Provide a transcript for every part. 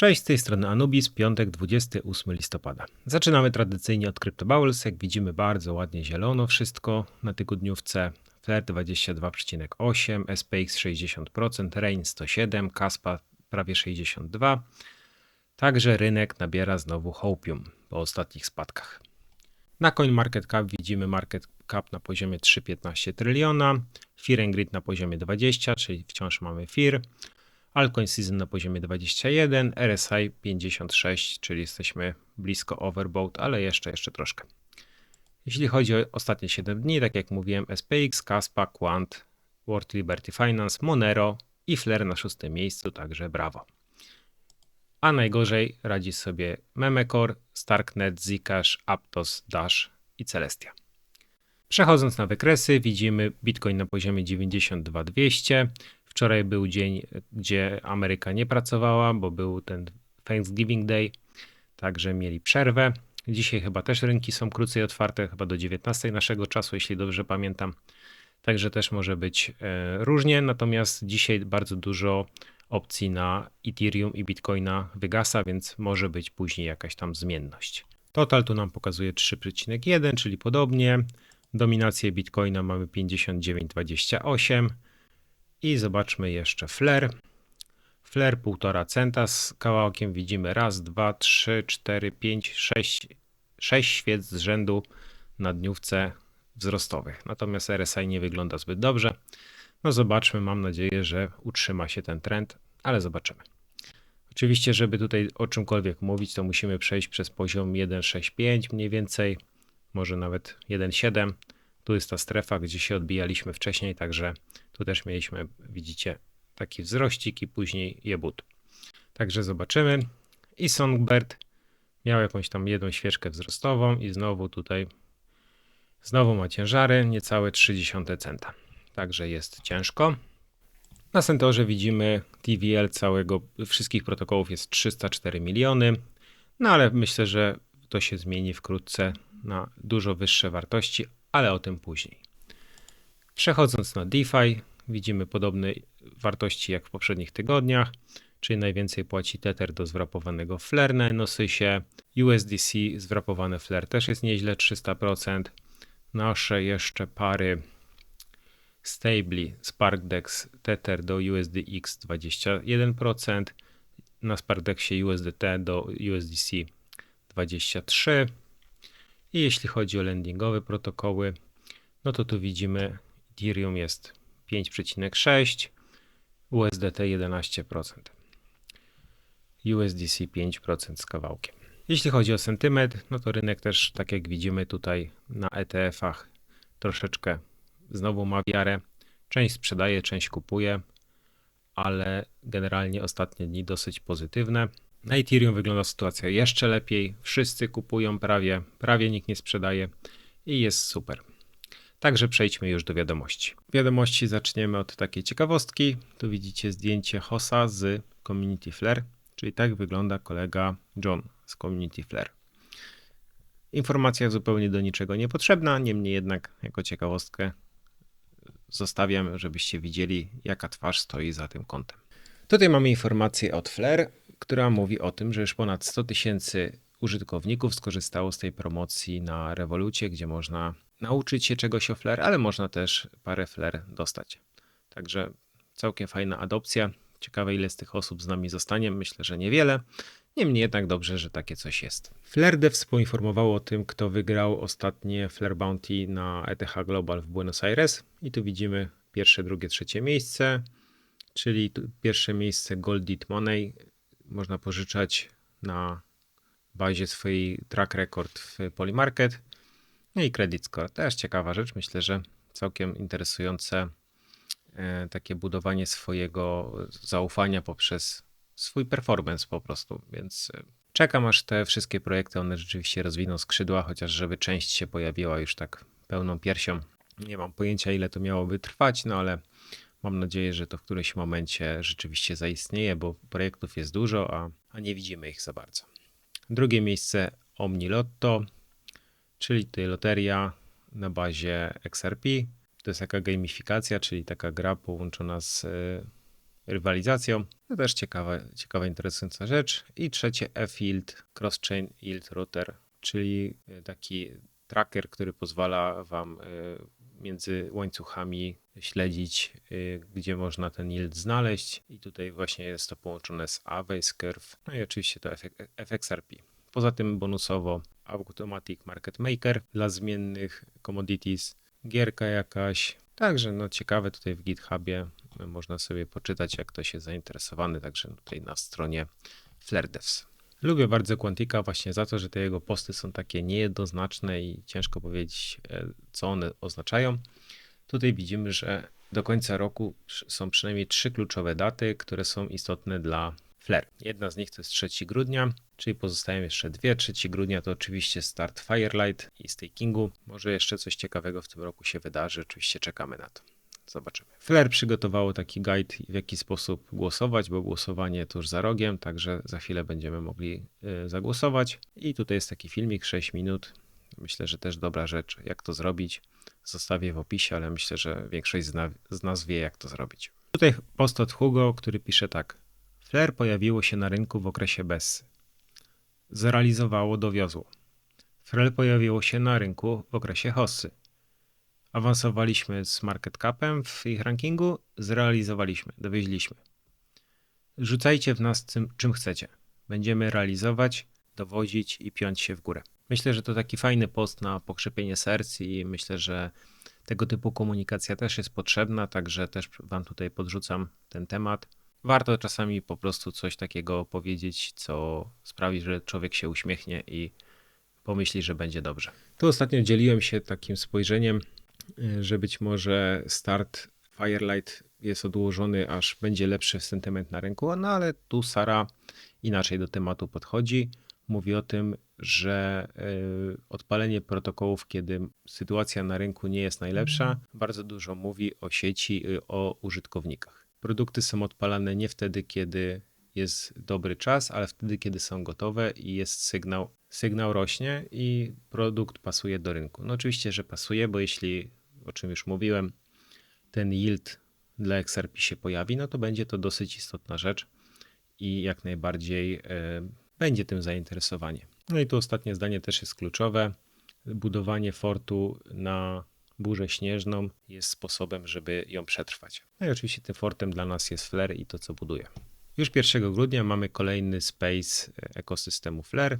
Cześć, z tej strony Anubis, piątek 28 listopada. Zaczynamy tradycyjnie od CryptoBubbles. Jak widzimy, bardzo ładnie zielono wszystko na tygodniówce. Flair 22,8, SPX 60%, Rain 107, Kaspa prawie 62%. Także rynek nabiera znowu hopium po ostatnich spadkach. Na CoinMarketCap widzimy market cap na poziomie 3,15 tryliona, Fear and Grid na poziomie 20, czyli wciąż mamy Fear. Altcoin Season na poziomie 21, RSI 56, czyli jesteśmy blisko overbought, ale jeszcze, jeszcze troszkę. Jeśli chodzi o ostatnie 7 dni, tak jak mówiłem, SPX, Kaspa, Quant, World Liberty Finance, Monero i Flare na szóstym miejscu, także brawo. A najgorzej radzi sobie Memecore, Starknet, Zcash, Aptos, Dash i Celestia. Przechodząc na wykresy, widzimy Bitcoin na poziomie 92200, Wczoraj był dzień, gdzie Ameryka nie pracowała, bo był ten Thanksgiving Day, także mieli przerwę. Dzisiaj chyba też rynki są krócej otwarte, chyba do 19 naszego czasu, jeśli dobrze pamiętam. Także też może być e, różnie, natomiast dzisiaj bardzo dużo opcji na Ethereum i Bitcoina wygasa, więc może być później jakaś tam zmienność. Total tu nam pokazuje 3,1, czyli podobnie. Dominację Bitcoina mamy 59,28 i zobaczmy jeszcze flair. Flair 1,5 centa z kawałkiem widzimy raz, dwa, trzy, cztery, pięć, sześć, sześć świec z rzędu na dniówce wzrostowych. Natomiast RSI nie wygląda zbyt dobrze. No zobaczmy, mam nadzieję, że utrzyma się ten trend, ale zobaczymy. Oczywiście, żeby tutaj o czymkolwiek mówić, to musimy przejść przez poziom 1,65 mniej więcej, może nawet 1,7. Tu jest ta strefa, gdzie się odbijaliśmy wcześniej, także tu też mieliśmy, widzicie, taki wzrościk i później jebut. Także zobaczymy. I Songbird miał jakąś tam jedną świeczkę wzrostową i znowu tutaj znowu ma ciężary, niecałe 0,3 centa. Także jest ciężko. Na Centorze widzimy TVL całego, wszystkich protokołów jest 304 miliony, no ale myślę, że to się zmieni wkrótce na dużo wyższe wartości, ale o tym później. Przechodząc na DeFi, widzimy podobne wartości jak w poprzednich tygodniach, czyli najwięcej płaci Tether do zwrapowanego Flare na Enosysie. USDC zwrapowane Flare też jest nieźle 300%. Nasze jeszcze pary Stably, SparkDex, Tether do USDX 21%, na SparkDexie USDT do USDC 23%. I jeśli chodzi o landingowe protokoły, no to tu widzimy Ethereum jest 5,6, USDT 11%, USDC 5% z kawałkiem. Jeśli chodzi o sentyment, no to rynek też, tak jak widzimy tutaj na ETF-ach, troszeczkę znowu ma wiarę. Część sprzedaje, część kupuje, ale generalnie ostatnie dni dosyć pozytywne. Na Ethereum wygląda sytuacja jeszcze lepiej. Wszyscy kupują prawie, prawie nikt nie sprzedaje i jest super. Także przejdźmy już do wiadomości. Wiadomości zaczniemy od takiej ciekawostki. Tu widzicie zdjęcie Hossa z Community Flare, czyli tak wygląda kolega John z Community Flare. Informacja zupełnie do niczego niepotrzebna, niemniej jednak jako ciekawostkę zostawiam, żebyście widzieli, jaka twarz stoi za tym kontem. Tutaj mamy informację od Flare, która mówi o tym, że już ponad 100 tysięcy użytkowników skorzystało z tej promocji na Revolucie, gdzie można nauczyć się czegoś o Flare, ale można też parę Flare dostać. Także całkiem fajna adopcja. Ciekawe, ile z tych osób z nami zostanie. Myślę, że niewiele. Niemniej jednak dobrze, że takie coś jest. Flare Devs poinformowało o tym, kto wygrał ostatnie Flare Bounty na ETH Global w Buenos Aires. I tu widzimy pierwsze, drugie, trzecie miejsce. Czyli pierwsze miejsce Goldit Money. Można pożyczać na bazie swojej track record w Polymarket. No i Credit Score, też ciekawa rzecz. Myślę, że całkiem interesujące e, takie budowanie swojego zaufania poprzez swój performance po prostu. Więc e, czekam aż te wszystkie projekty one rzeczywiście rozwiną skrzydła, chociaż żeby część się pojawiła już tak pełną piersią. Nie mam pojęcia ile to miałoby trwać, no ale mam nadzieję, że to w którymś momencie rzeczywiście zaistnieje, bo projektów jest dużo, a, a nie widzimy ich za bardzo. Drugie miejsce Omni Lotto, czyli tutaj loteria na bazie XRP. To jest taka gamifikacja, czyli taka gra połączona z e, rywalizacją. To też ciekawa, ciekawa interesująca rzecz. I trzecie e-field cross-chain yield router, czyli taki tracker, który pozwala Wam między łańcuchami śledzić, gdzie można ten yield znaleźć. I tutaj właśnie jest to połączone z Aave, Curve, no i oczywiście to FXRP. Poza tym bonusowo Automatic Market Maker dla zmiennych commodities, gierka jakaś. Także no ciekawe tutaj w GitHubie można sobie poczytać, jak ktoś jest zainteresowany, także tutaj na stronie FlareDevs. Lubię bardzo Quantika właśnie za to, że te jego posty są takie niejednoznaczne i ciężko powiedzieć, e, co one oznaczają. Tutaj widzimy, że do końca roku są przynajmniej trzy kluczowe daty, które są istotne dla Flare. Jedna z nich to jest 3 grudnia, czyli pozostają jeszcze dwie. 3 grudnia to oczywiście start Firelight i stakingu. Może jeszcze coś ciekawego w tym roku się wydarzy, oczywiście czekamy na to. Zobaczymy. Flare przygotowało taki guide, w jaki sposób głosować, bo głosowanie tuż za rogiem, także za chwilę będziemy mogli y, zagłosować. I tutaj jest taki filmik, 6 minut. Myślę, że też dobra rzecz, jak to zrobić. Zostawię w opisie, ale myślę, że większość z nas wie, jak to zrobić. Tutaj post od Hugo, który pisze tak. Flair pojawiło się na rynku w okresie Bessy. Zrealizowało, dowiozło. Frel pojawiło się na rynku w okresie Hossy. Awansowaliśmy z market capem w ich rankingu, zrealizowaliśmy, dowieźliśmy. Rzucajcie w nas czym, czym chcecie. Będziemy realizować, dowozić i piąć się w górę. Myślę, że to taki fajny post na pokrzepienie serc i myślę, że tego typu komunikacja też jest potrzebna, także też Wam tutaj podrzucam ten temat warto czasami po prostu coś takiego powiedzieć, co sprawi, że człowiek się uśmiechnie i pomyśli, że będzie dobrze. Tu ostatnio dzieliłem się takim spojrzeniem, y, że być może start Firelight jest odłożony, aż będzie lepszy sentyment na rynku, no ale tu Sara inaczej do tematu podchodzi. Mówi o tym, że y, odpalenie protokołów, kiedy sytuacja na rynku nie jest najlepsza, bardzo dużo mówi o sieci, o użytkownikach. Produkty są odpalane nie wtedy, kiedy jest dobry czas, ale wtedy, kiedy są gotowe i jest sygnał. Sygnał rośnie i produkt pasuje do rynku. No oczywiście, że pasuje, bo jeśli, o czym już mówiłem, ten yield dla XRP się pojawi, no to będzie to dosyć istotna rzecz i jak najbardziej y, będzie tym zainteresowanie. No i tu ostatnie zdanie też jest kluczowe. Budowanie fortu na burzę śnieżną jest sposobem, żeby ją przetrwać. No i oczywiście tym fortem dla nas jest Flare i to, co buduje. Już 1 grudnia mamy kolejny space ekosystemu Flare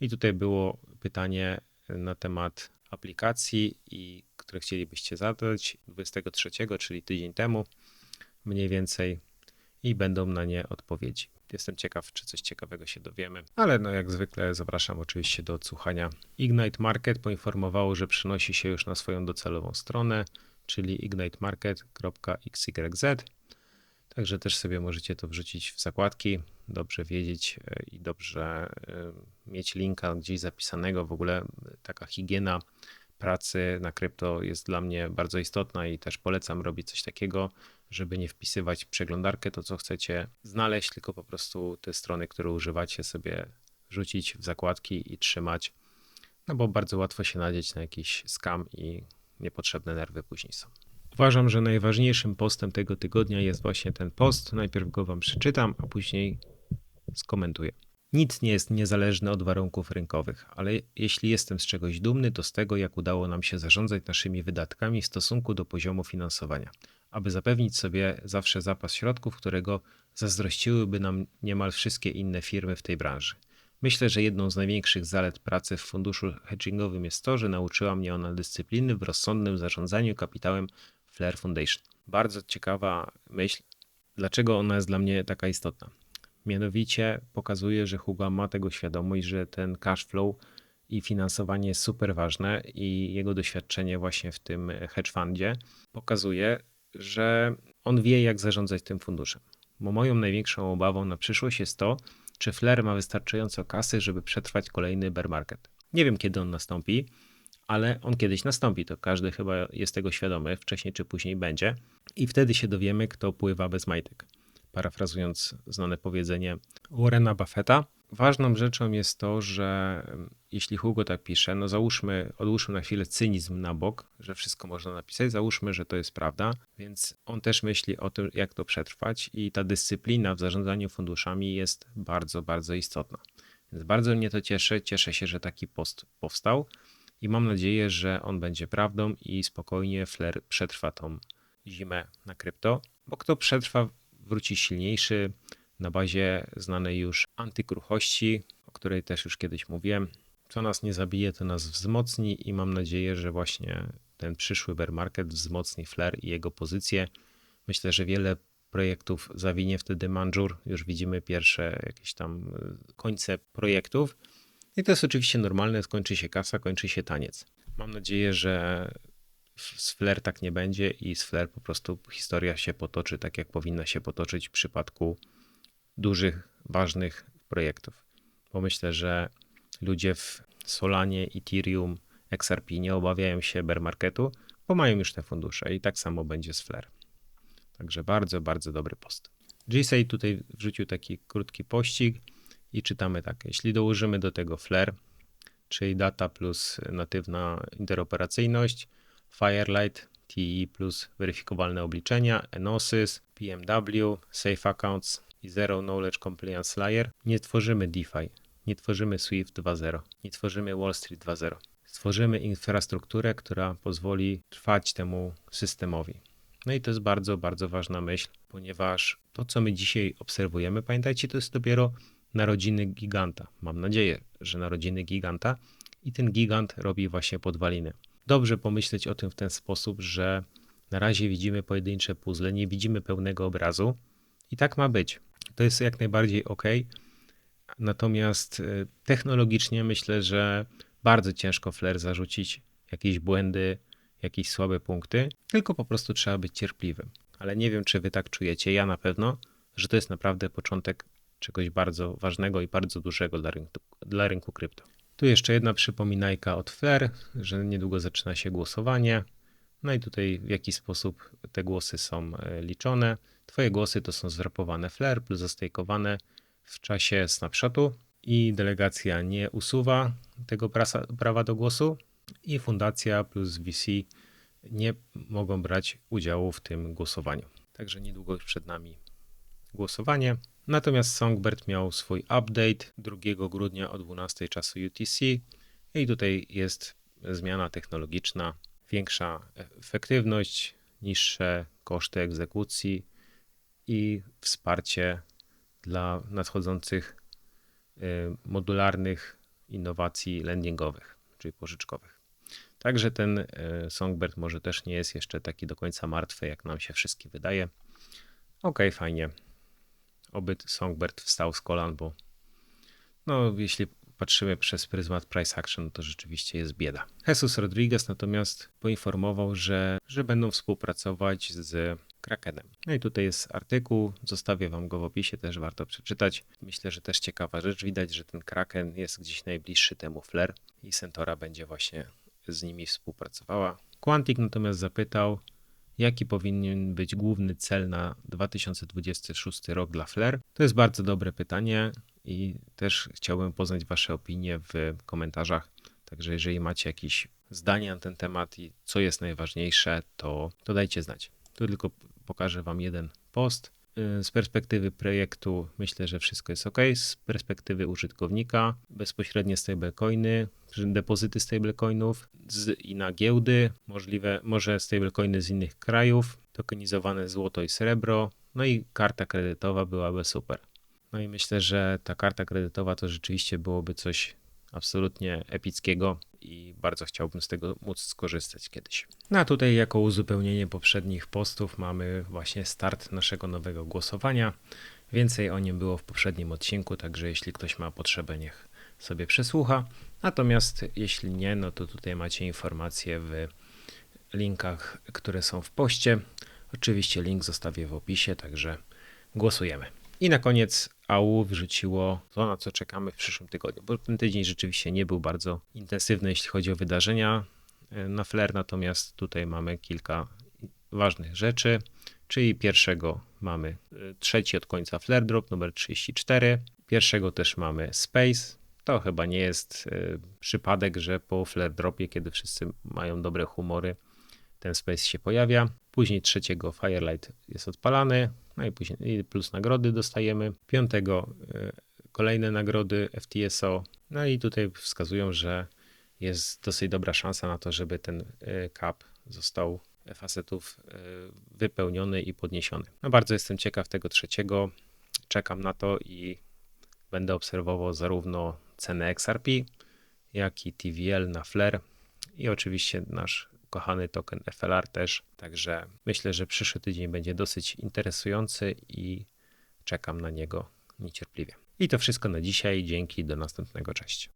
i tutaj było pytanie na temat aplikacji, i które chcielibyście zadać 23, czyli tydzień temu mniej więcej i będą na nie odpowiedzi. Jestem ciekaw, czy coś ciekawego się dowiemy, ale no jak zwykle zapraszam oczywiście do odsłuchania. Ignite Market poinformowało, że przenosi się już na swoją docelową stronę, czyli ignitemarket.xyz. Także też sobie możecie to wrzucić w zakładki, dobrze wiedzieć e, i dobrze e, mieć linka gdzieś zapisanego. W ogóle taka higiena pracy na krypto jest dla mnie bardzo istotna i też polecam robić coś takiego, żeby nie wpisywać w przeglądarkę to, co chcecie znaleźć, tylko po prostu te strony, które używacie, sobie rzucić w zakładki i trzymać, no bo bardzo łatwo się nadzieć na jakiś scam i niepotrzebne nerwy później są. Uważam, że najważniejszym postem tego tygodnia jest właśnie ten post. Najpierw go wam przeczytam, a później skomentuję. Nic nie jest niezależne od warunków rynkowych, ale jeśli jestem z czegoś dumny, to z tego, jak udało nam się zarządzać naszymi wydatkami w stosunku do poziomu finansowania aby zapewnić sobie zawsze zapas środków, którego zazdrościłyby nam niemal wszystkie inne firmy w tej branży. Myślę, że jedną z największych zalet pracy w funduszu hedgingowym jest to, że nauczyła mnie ona dyscypliny w rozsądnym zarządzaniu kapitałem Flair Foundation. Bardzo ciekawa myśl, dlaczego ona jest dla mnie taka istotna. Mianowicie pokazuje, że Hugo ma tego świadomość, że ten cash flow i finansowanie jest super ważne i jego doświadczenie właśnie w tym hedge fundzie pokazuje, że on wie, jak zarządzać tym funduszem. Bo moją największą obawą na przyszłość jest to, czy Flair ma wystarczająco kasy, żeby przetrwać kolejny bear market. Nie wiem, kiedy on nastąpi, ale on kiedyś nastąpi. To każdy chyba jest tego świadomy, wcześniej czy później będzie. I wtedy się dowiemy, kto pływa bez majtek. Parafrazując znane powiedzenie Warrena Buffetta. Ważną rzeczą jest to, że jeśli Hugo tak pisze, no załóżmy, odłóżmy na chwilę cynizm na bok, że wszystko można napisać, załóżmy, że to jest prawda, więc on też myśli o tym, jak to przetrwać i ta dyscyplina w zarządzaniu funduszami jest bardzo, bardzo istotna. Więc bardzo mnie to cieszy, cieszę się, że taki post powstał i mam nadzieję, że on będzie prawdą i spokojnie Flair przetrwa tą zimę na krypto, bo kto przetrwa, wróci silniejszy na bazie znanej już antykruchości, o której też już kiedyś mówiłem. Co nas nie zabije, to nas wzmocni i mam nadzieję, że właśnie ten przyszły bear market wzmocni Flair i jego pozycję. Myślę, że wiele projektów zawinie wtedy Manżur. Już widzimy pierwsze jakieś tam y, końce projektów. I to jest oczywiście normalne, skończy się kasa, kończy się taniec. Mam nadzieję, że z Flair tak nie będzie i z Flair po prostu historia się potoczy tak, jak powinna się potoczyć w przypadku dużych, ważnych projektów. Bo myślę, że ludzie w Solanie, Ethereum, XRP nie obawiają się bear marketu, bo mają już te fundusze i tak samo będzie z Flair. Także bardzo, bardzo dobry post. GSA tutaj wrzucił taki krótki pościg i czytamy tak. Jeśli dołożymy do tego Flare, czyli data plus natywna interoperacyjność, Firelight, TE plus weryfikowalne obliczenia, Enosis, PMW, Safe Accounts i Zero Knowledge Compliance Layer, nie tworzymy DeFi, nie tworzymy Swift 2.0, nie tworzymy Wall Street 2.0. Stworzymy infrastrukturę, która pozwoli trwać temu systemowi. No i to jest bardzo, bardzo ważna myśl, ponieważ to, co my dzisiaj obserwujemy, pamiętajcie, to jest dopiero narodziny giganta. Mam nadzieję, że narodziny giganta i ten gigant robi właśnie podwaliny. Dobrze pomyśleć o tym w ten sposób, że na razie widzimy pojedyncze puzzle, nie widzimy pełnego obrazu i tak ma być. To jest jak najbardziej ok. Natomiast e, technologicznie myślę, że bardzo ciężko Flair zarzucić jakieś błędy, jakieś słabe punkty, tylko po prostu trzeba być cierpliwym. Ale nie wiem, czy wy tak czujecie, ja na pewno, że to jest naprawdę początek czegoś bardzo ważnego i bardzo dużego dla rynku, dla rynku krypto. Tu jeszcze jedna przypominajka od Flair, że niedługo zaczyna się głosowanie. No i tutaj w jaki sposób te głosy są e, liczone. Twoje głosy to są zwrapowane Flair plus zastejkowane w czasie snapshotu i delegacja nie usuwa tego prawa do głosu i fundacja plus VC nie mogą brać udziału w tym głosowaniu. Także niedługo przed nami głosowanie. Natomiast Songbird miał swój update 2 grudnia o 12 czasu UTC i tutaj jest zmiana technologiczna, większa efektywność, niższe koszty egzekucji i wsparcie dla nadchodzących y, modularnych innowacji lendingowych, czyli pożyczkowych. Także ten y, Songbird może też nie jest jeszcze taki do końca martwy, jak nam się wszystkim wydaje. Ok, fajnie oby Songbird wstał z kolan, bo no, jeśli patrzymy przez pryzmat price action, to rzeczywiście jest bieda. Jesus Rodriguez natomiast poinformował, że, że będą współpracować z Krakenem. No i tutaj jest artykuł, zostawię wam go w opisie, też warto przeczytać. Myślę, że też ciekawa rzecz, widać, że ten Kraken jest gdzieś najbliższy temu Flare i Centaura będzie właśnie z nimi współpracowała. Quantic natomiast zapytał, jaki powinien być główny cel na 2026 rok dla Flair? To jest bardzo dobre pytanie i też chciałbym poznać Wasze opinie w komentarzach. Także jeżeli macie jakieś zdanie na ten temat i co jest najważniejsze, to, to dajcie znać. Tu tylko pokażę Wam jeden post. Y, z perspektywy projektu myślę, że wszystko jest ok. Z perspektywy użytkownika bezpośrednie stablecoiny, depozyty stablecoinów z, i na giełdy, możliwe, może stablecoiny z innych krajów, tokenizowane złoto i srebro, no i karta kredytowa byłaby super. No i myślę, że ta karta kredytowa to rzeczywiście byłoby coś absolutnie epickiego i bardzo chciałbym z tego móc skorzystać kiedyś. No a tutaj jako uzupełnienie poprzednich postów mamy właśnie start naszego nowego głosowania. Więcej o nim było w poprzednim odcinku, także jeśli ktoś ma potrzebę, niech sobie przesłucha. Natomiast jeśli nie, no to tutaj macie informacje w linkach, które są w poście. Oczywiście link zostawię w opisie, także głosujemy. I na koniec AU wrzuciło to, na co czekamy w przyszłym tygodniu, bo ten tydzień rzeczywiście nie był bardzo intensywny, jeśli chodzi o wydarzenia e, na Flair, natomiast tutaj mamy kilka ważnych rzeczy, czyli pierwszego mamy e, trzeci od końca Flare Drop numer 34, Pierwszego też mamy Space. To chyba nie jest y, przypadek, że po flare dropie, kiedy wszyscy mają dobre humory, ten Space się pojawia. Później trzeciego Firelight jest odpalany, no i później plus nagrody dostajemy. Piątego y, kolejne nagrody FTSO. No i tutaj wskazują, że jest dosyć dobra szansa na to, żeby ten y, cap został facetów y, wypełniony i podniesiony. No bardzo jestem ciekaw tego trzeciego. Czekam na to i będę obserwował zarówno cenę XRP, jak i TVL na Flare i oczywiście nasz kochany token FLR też. Także myślę, że przyszły tydzień będzie dosyć interesujący i czekam na niego niecierpliwie. I to wszystko na dzisiaj. Dzięki, do następnego. Cześć.